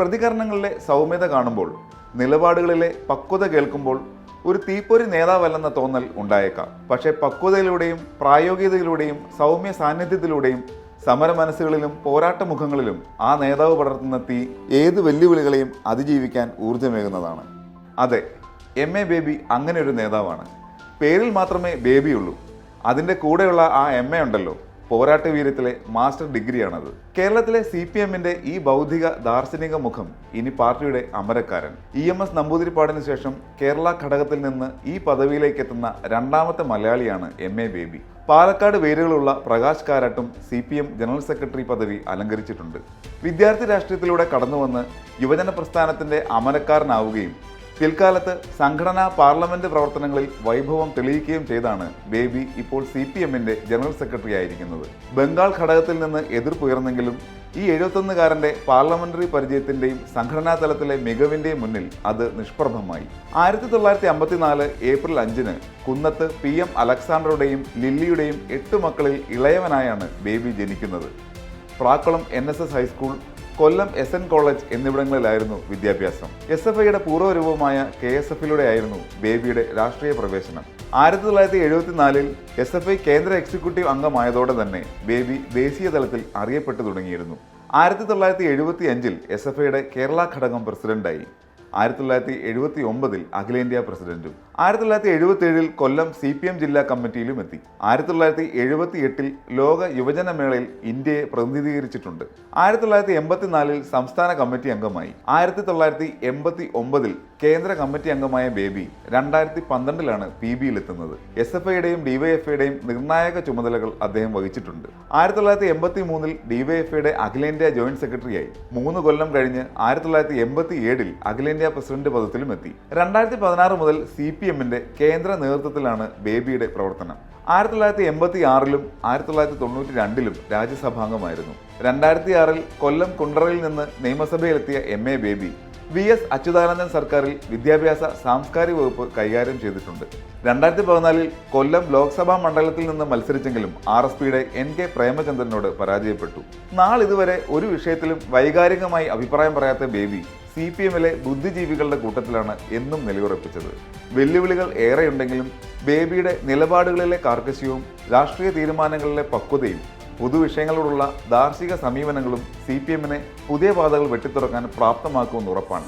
പ്രതികരണങ്ങളിലെ സൗമ്യത കാണുമ്പോൾ നിലപാടുകളിലെ പക്വത കേൾക്കുമ്പോൾ ഒരു തീപ്പൊരി നേതാവല്ലെന്ന തോന്നൽ ഉണ്ടായേക്കാം. പക്ഷേ പക്വതയിലൂടെയും പ്രായോഗികതയിലൂടെയും സൗമ്യ സാന്നിധ്യത്തിലൂടെയും സമര മനസ്സുകളിലും പോരാട്ട മുഖങ്ങളിലും ആ നേതാവ് പടർത്തുന്ന തീ ഏത് വെല്ലുവിളികളെയും അതിജീവിക്കാൻ ഊർജമേകുന്നതാണ്. അതെ എം എ ബേബി അങ്ങനെ ഒരു നേതാവാണ്. പേരിൽ മാത്രമേ ബേബിയുള്ളൂ അതിന്റെ കൂടെയുള്ള ആ എം എ ഉണ്ടല്ലോ. പോരാട്ട വീര്യത്തിലെ മാസ്റ്റർ ഡിഗ്രിയാണത്. കേരളത്തിലെ സി പി എമ്മിന്റെ ഈ ബൗദ്ധിക ദാർശനിക മുഖം ഇനി പാർട്ടിയുടെ അമരക്കാരൻ. ഇ എം എസ് നമ്പൂതിരിപ്പാടിന് ശേഷം കേരള ഘടകത്തിൽ നിന്ന് ഈ പദവിയിലേക്ക് എത്തുന്ന രണ്ടാമത്തെ മലയാളിയാണ് എം എ ബേബി. പാലക്കാട് വേരുകളുള്ള Prakash കാരാട്ടും C P M general secretary പദവി അലങ്കരിച്ചിട്ടുണ്ട്. വിദ്യാർത്ഥി രാഷ്ട്രീയത്തിലൂടെ കടന്നുവന്ന് യുവജന പ്രസ്ഥാനത്തിന്റെ അമരക്കാരനാവുകയും പിൽക്കാലത്ത് സംഘടനാ പാർലമെന്റ് പ്രവർത്തനങ്ങളിൽ വൈഭവം തെളിയിക്കുകയും ചെയ്താണ് ബേബി ഇപ്പോൾ സി പി എമ്മിന്റെ ജനറൽ സെക്രട്ടറി ആയിരിക്കുന്നത്. ബംഗാൾ ഘടകത്തിൽ നിന്ന് എതിർപ്പുയർന്നെങ്കിലും ഈ എഴുപത്തൊന്നുകാരന്റെ പാർലമെന്ററി പരിചയത്തിന്റെയും സംഘടനാ തലത്തിലെ മികവിന്റെയും മുന്നിൽ അത് നിഷ്പ്രഭമായി. ആയിരത്തി തൊള്ളായിരത്തി അമ്പത്തിനാല് ഏപ്രിൽ അഞ്ചിന് കുന്നത്ത് പി എം അലക്സാണ്ടറുടെയും ലില്ലിയുടെയും എട്ട് മക്കളിൽ ഇളയവനായാണ് ബേബി ജനിക്കുന്നത്. Prakkulam N S S high school Kollam S N college എന്നിവിടങ്ങളിലായിരുന്നു വിദ്യാഭ്യാസം. എസ് എഫ് ഐയുടെ പൂർവരൂപമായ കെ എസ് എഫിലൂടെ ആയിരുന്നു ബേബിയുടെ രാഷ്ട്രീയ പ്രവേശനം. ആയിരത്തി തൊള്ളായിരത്തി എഴുപത്തിനാലിൽ എസ് എഫ് ഐ കേന്ദ്ര എക്സിക്യൂട്ടീവ് അംഗമായതോടെ തന്നെ ബേബി ദേശീയ തലത്തിൽ അറിയപ്പെട്ടു തുടങ്ങിയിരുന്നു. ആയിരത്തി തൊള്ളായിരത്തി എഴുപത്തി അഞ്ചിൽ എസ് എഫ് ഐയുടെ കേരള ഘടകം പ്രസിഡന്റായി. ആയിരത്തി തൊള്ളായിരത്തി എഴുപത്തി ഒമ്പതിൽ അഖിലേന്ത്യാ പ്രസിഡന്റും. ആയിരത്തി തൊള്ളായിരത്തി എഴുപത്തി ഏഴിൽ കൊല്ലം സി പി എം ജില്ലാ കമ്മിറ്റിയിലും എത്തി. ആയിരത്തി തൊള്ളായിരത്തി എഴുപത്തി എട്ടിൽ ലോക യുവജന മേളയിൽ ഇന്ത്യയെ പ്രതിനിധീകരിച്ചിട്ടുണ്ട്. ആയിരത്തി തൊള്ളായിരത്തി എൺപത്തിനാലിൽ സംസ്ഥാന കമ്മിറ്റി അംഗമായി. ആയിരത്തി തൊള്ളായിരത്തി എൺപത്തി ഒമ്പതിൽ കേന്ദ്ര കമ്മിറ്റി അംഗമായ ബേബി രണ്ടായിരത്തി പന്ത്രണ്ടിലാണ് പി ബിയിൽ എത്തുന്നത് എസ് എഫ് ഐയുടെയും ഡിവൈഎഫ്ഐയുടെയും നിർണായക ചുമതലകൾ അദ്ദേഹം വഹിച്ചിട്ടുണ്ട്. ആയിരത്തി തൊള്ളായിരത്തി എൺപത്തി മൂന്നിൽ ഡിവൈഎഫ്ഐയുടെ അഖിലേന്ത്യാ ജോയിന്റ് സെക്രട്ടറിയായി. മൂന്ന് കൊല്ലം കഴിഞ്ഞ് ആയിരത്തി തൊള്ളായിരത്തി എൺപത്തി ഏഴിൽ അഖിലേന്ത്യാ പ്രസിഡന്റ് പദത്തിലും എത്തി. രണ്ടായിരത്തി പതിനാറ് മുതൽ സി പി എമ്മിന്റെ കേന്ദ്ര നേതൃത്വത്തിലാണ് ബേബിയുടെ പ്രവർത്തനം. ആയിരത്തി തൊള്ളായിരത്തി എൺപത്തി ആറിലും ആയിരത്തി തൊള്ളായിരത്തി തൊണ്ണൂറ്റി രണ്ടിലും രാജ്യസഭാംഗമായിരുന്നു. രണ്ടായിരത്തി ആറിൽ കൊല്ലം കുണ്ടറയിൽ നിന്ന് നിയമസഭയിലെത്തിയ M. A. Baby V S Achuthanandan സർക്കാരിൽ വിദ്യാഭ്യാസ സാംസ്കാരിക വകുപ്പ് കൈകാര്യം ചെയ്തിട്ടുണ്ട്. രണ്ടായിരത്തി പതിനാലിൽ കൊല്ലം ലോക്സഭാ മണ്ഡലത്തിൽ നിന്ന് മത്സരിച്ചെങ്കിലും ആർ എസ് പിയുടെ എൻ കെ പ്രേമചന്ദ്രനോട് പരാജയപ്പെട്ടു. നാളിതുവരെ ഒരു വിഷയത്തിലും വൈകാരികമായി അഭിപ്രായം പറയാത്ത ബേബി സി പി എമ്മിലെ ബുദ്ധിജീവികളുടെ കൂട്ടത്തിലാണ് എന്നും നിലയുറപ്പിച്ചത്. വെല്ലുവിളികൾ ഏറെയുണ്ടെങ്കിലും ബേബിയുടെ നിലപാടുകളിലെ കാർക്കശ്യവും രാഷ്ട്രീയ തീരുമാനങ്ങളിലെ പക്വതയും പൊതുവിഷയങ്ങളോടുള്ള ദാർശിക സമീപനങ്ങളും സി പി എമ്മിനെ പുതിയ പാതകൾ വെട്ടിത്തുറക്കാൻ പ്രാപ്തമാക്കുമെന്ന് ഉറപ്പാണ്.